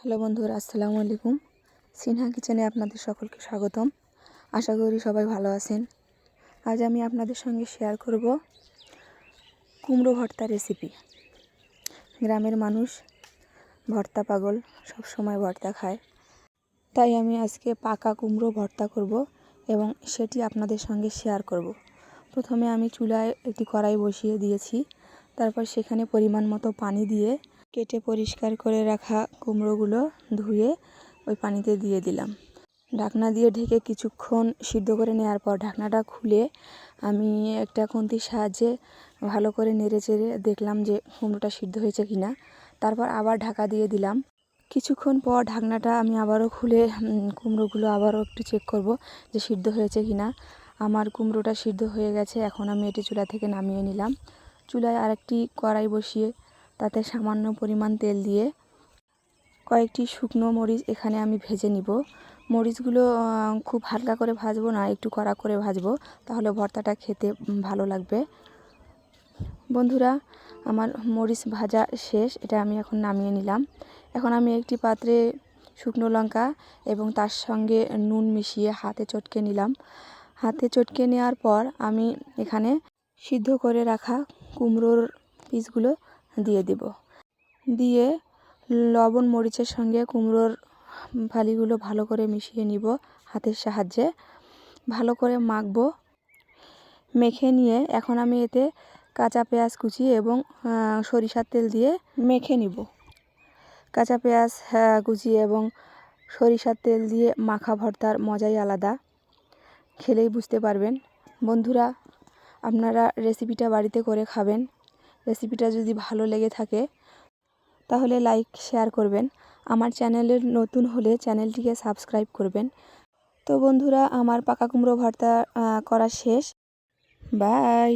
Hello বন্ধুরা, আসসালামু আলাইকুম। সিনহা কিচেনে আপনাদের সকলকে স্বাগতম। আশা করি সবাই ভালো আছেন। আজ আমি আপনাদের সঙ্গে শেয়ার করব কুমড়ো ভর্তা রেসিপি। গ্রামের মানুষ ভর্তা পাগল সব সময় ভর্তা খায়। তাই আমি আজকে পাকা কুমড়ো ভর্তা করব এবং সেটি আপনাদের সঙ্গে শেয়ার করব। প্রথমে আমি চুলায় একটি কড়াই বসিয়ে দিয়েছি। তারপর সেখানে পরিমাণ মতো পানি দিয়ে কেটে পরিষ্কার করে রাখা কুমড়োগুলো ধুয়ে ওই পানিতে দিয়ে দিলাম। ঢাকনা দিয়ে ঢেকে কিছুক্ষণ সিদ্ধ করে নেওয়ার পর ঢাকনাটা খুলে আমি একটা খুন্তির সাহায্যে ভালো করে নেড়ে চেড়ে দেখলাম যে কুমড়োটা সিদ্ধ হয়েছে কি না তারপর আবার ঢাকা দিয়ে দিলাম। কিছুক্ষণ পর ঢাকনাটা আমি আবারও খুলে কুমড়োগুলো আবারও একটু চেক করব যে সিদ্ধ হয়েছে কি না আমার কুমড়োটা সিদ্ধ হয়ে গেছে, এখন আমি এটি চুলা থেকে নামিয়ে নিলাম। চুলায় আরেকটি কড়াই বসিয়ে তাতে সামান্য পরিমাণ তেল দিয়ে কয়েকটি শুকনো মরিচ এখানে আমি ভেজে নিব। মরিচগুলো খুব হালকা করে ভাজবো না, একটু কড়া করে ভাজবো, তাহলে ভর্তাটা খেতে ভালো লাগবে। বন্ধুরা, আমার মরিচ ভাজা শেষ, এটা আমি এখন নামিয়ে নিলাম। এখন আমি একটি পাত্রে শুকনো লঙ্কা এবং তার সঙ্গে নুন মিশিয়ে হাতে চটকে নিলাম। হাতে চটকে নেওয়ার পর আমি এখানে সিদ্ধ করে রাখা কুমড়োর পিসগুলো দিয়ে দিব। দিয়ে লবণ, মরিচের সঙ্গে কুমড়োর ফালিগুলো ভালো করে মিশিয়ে নিব হাতের সাহায্যে। ভালো করে মাখব, মেখে নিয়ে এখন আমি এতে কাঁচা পেঁয়াজ কুচি এবং সরিষার তেল দিয়ে মেখে নিব। কাঁচা পেঁয়াজ কুচি এবং সরিষার তেল দিয়ে মাখা ভর্তার মজাই আলাদা। খেলেই বুঝতে পারবেন। বন্ধুরা, আপনারা রেসিপিটা বাড়িতে করে খাবেন। রেসিপিটা যদি ভালো লেগে থাকে, তাহলে লাইক শেয়ার করবেন। আমার চ্যানেলের নতুন হলে চ্যানেলটিকে সাবস্ক্রাইব করবেন। তো বন্ধুরা, আমার পাকা কুমড়ো ভর্তা করা শেষ। বাই